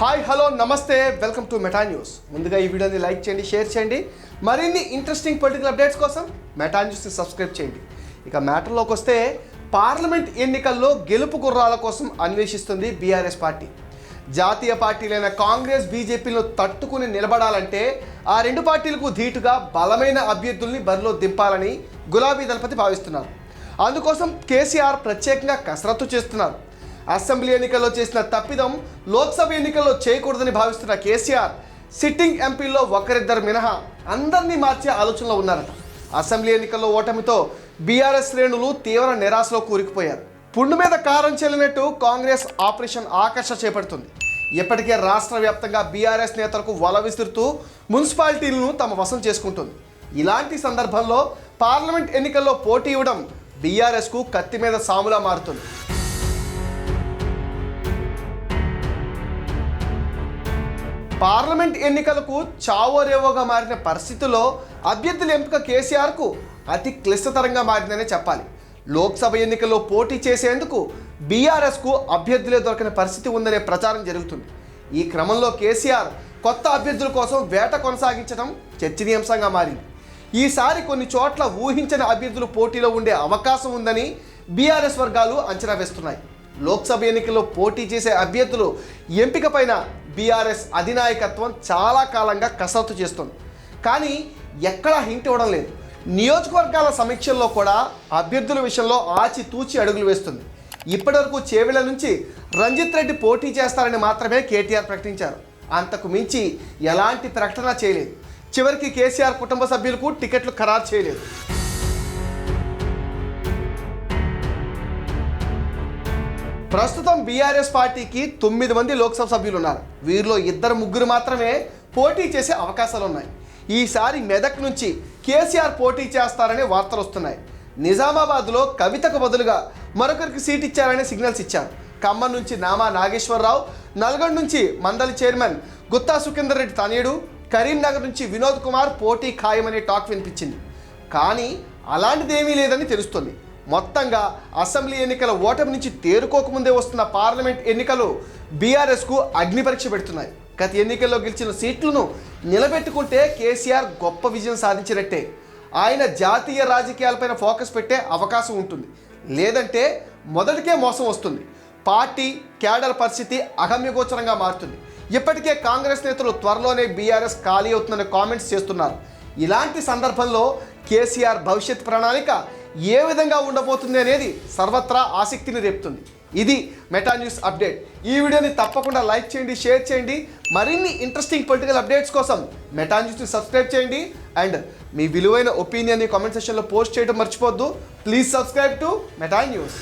Hi hello నమస్తే welcome to meta news. ముందుగా ఈ వీడియోని లైక్ చేయండి షేర్ చేయండి. మరిన్ని ఇంట్రెస్టింగ్ పొలిటికల్ అప్డేట్స్ కోసం మెటా న్యూస్ని సబ్స్క్రైబ్ చేయండి. ఇక మ్యాటర్లోకి వస్తే పార్లమెంట్ ఎన్నికల్లో గెలుపు గుర్రాల కోసం అన్వేషిస్తుంది బీఆర్ఎస్ పార్టీ. జాతీయ పార్టీలైన కాంగ్రెస్ బీజేపీలను తట్టుకుని నిలబడాలంటే ఆ రెండు పార్టీలకు ధీటుగా బలమైన అభ్యర్థుల్ని బరిలో దింపాలని గులాబీ దళపతి భావిస్తున్నారు. అందుకోసం కేసీఆర్ ప్రత్యేకంగా కసరత్తు చేస్తున్నారు. అసెంబ్లీ ఎన్నికల్లో చేసిన తప్పిదం లోక్సభ ఎన్నికల్లో చేయకూడదని భావిస్తున్న కేసీఆర్ సిట్టింగ్ ఎంపీల్లో ఒకరిద్దరు మినహా అందరినీ మార్చే ఆలోచనలో ఉన్నారట. అసెంబ్లీ ఎన్నికల్లో ఓటమితో బీఆర్ఎస్ శ్రేణులు తీవ్ర నిరాశలో కూరుకుపోయారు. పుండు మీద కారం చెల్లినట్టు కాంగ్రెస్ ఆపరేషన్ ఆకర్ష చేపడుతుంది. ఇప్పటికే రాష్ట్ర వ్యాప్తంగా బీఆర్ఎస్ నేతలకు వల విసురుతూ మున్సిపాలిటీలను తమ వశం చేసుకుంటుంది. ఇలాంటి సందర్భంలో పార్లమెంట్ ఎన్నికల్లో పోటీ ఇవ్వడం బీఆర్ఎస్కు కత్తి మీద సాములా మారుతుంది. పార్లమెంట్ ఎన్నికలకు చావోరేవోగా మారిన పరిస్థితుల్లో అభ్యర్థుల ఎంపిక కేసీఆర్కు అతి క్లిష్టతరంగా మారిందనే చెప్పాలి. లోక్సభ ఎన్నికల్లో పోటీ చేసేందుకు బీఆర్ఎస్కు అభ్యర్థులే దొరకని పరిస్థితి ఉందనే ప్రచారం జరుగుతుంది. ఈ క్రమంలో కేసీఆర్ కొత్త అభ్యర్థుల కోసం వేట కొనసాగించడం చర్చనీయాంశంగా మారింది. ఈసారి కొన్ని చోట్ల ఊహించని అభ్యర్థులు పోటీలో ఉండే అవకాశం ఉందని బీఆర్ఎస్ వర్గాలు అంచనా వేస్తున్నాయి. లోక్సభ ఎన్నికల్లో పోటీ చేసే అభ్యర్థులు ఎంపికపైన బీఆర్ఎస్ అధినాయకత్వం చాలా కాలంగా కసరత్తు చేస్తుంది. కానీ ఎక్కడా హింట్ ఇవ్వడం లేదు. నియోజకవర్గాల సమీక్షల్లో కూడా అభ్యర్థుల విషయంలో ఆచితూచి అడుగులు వేస్తుంది. ఇప్పటివరకు చేవెళ్ళ నుంచి రంజిత్ రెడ్డి పోటీ చేస్తారని మాత్రమే కేటీఆర్ ప్రకటించారు. అంతకు మించి ఎలాంటి ప్రకటన చేయలేదు. చివరికి కేసీఆర్ కుటుంబ సభ్యులకు టికెట్లు ఖరారు చేయలేదు. ప్రస్తుతం బీఆర్ఎస్ పార్టీకి తొమ్మిది మంది లోక్సభ సభ్యులు ఉన్నారు వీరిలో ఇద్దరు ముగ్గురు మాత్రమే పోటీ చేసే అవకాశాలు ఉన్నాయి. ఈసారి మెదక్ నుంచి కేసీఆర్ పోటీ చేస్తారనే వార్తలు వస్తున్నాయి. నిజామాబాద్లో కవితకు బదులుగా మరొకరికి సీట్ ఇచ్చారనే సిగ్నల్స్ ఇచ్చారు. ఖమ్మం నుంచి నామా నాగేశ్వరరావు నల్గొండ నుంచి మండలి చైర్మన్ గుత్తా సుఖేందర్ రెడ్డి తనయుడు కరీంనగర్ నుంచి వినోద్ కుమార్ పోటీ ఖాయమనే టాక్ వినిపించింది. కానీ అలాంటిదేమీ లేదని తెలుస్తుంది. మొత్తంగా అసెంబ్లీ ఎన్నికల ఓటమి నుంచి తేరుకోకముందే వస్తున్న పార్లమెంట్ ఎన్నికలు బీఆర్ఎస్కు అగ్నిపరీక్ష పెడుతున్నాయి. గత ఎన్నికల్లో గెలిచిన సీట్లను నిలబెట్టుకుంటే కేసీఆర్ గొప్ప విజయం సాధించినట్టే. ఆయన జాతీయ రాజకీయాలపైన ఫోకస్ పెట్టే అవకాశం ఉంటుంది. లేదంటే మొదటికే మోసం వస్తుంది. పార్టీ క్యాడర్ పరిస్థితి అగమ్యగోచరంగా మారుతుంది. ఇప్పటికే కాంగ్రెస్ నేతలు త్వరలోనే బీఆర్ఎస్ ఖాళీ అవుతుందనే కామెంట్స్ చేస్తున్నారు. ఇలాంటి సందర్భంలో కేసీఆర్ భవిష్యత్ ప్రణాళిక ఏ విధంగా ఉండబోతుంది అనేది సర్వత్రా ఆసక్తిని రేపుతుంది. ఇది మెటా న్యూస్ అప్డేట్. ఈ వీడియోని తప్పకుండా లైక్ చేయండి షేర్ చేయండి. మరిన్ని ఇంట్రెస్టింగ్ పొలిటికల్ అప్డేట్స్ కోసం మెటా న్యూస్ని సబ్స్క్రైబ్ చేయండి. అండ్ మీ విలువైన ఒపీనియన్ని కామెంట్ సెక్షన్లో పోస్ట్ చేయడం మర్చిపోద్దు please subscribe to meta news.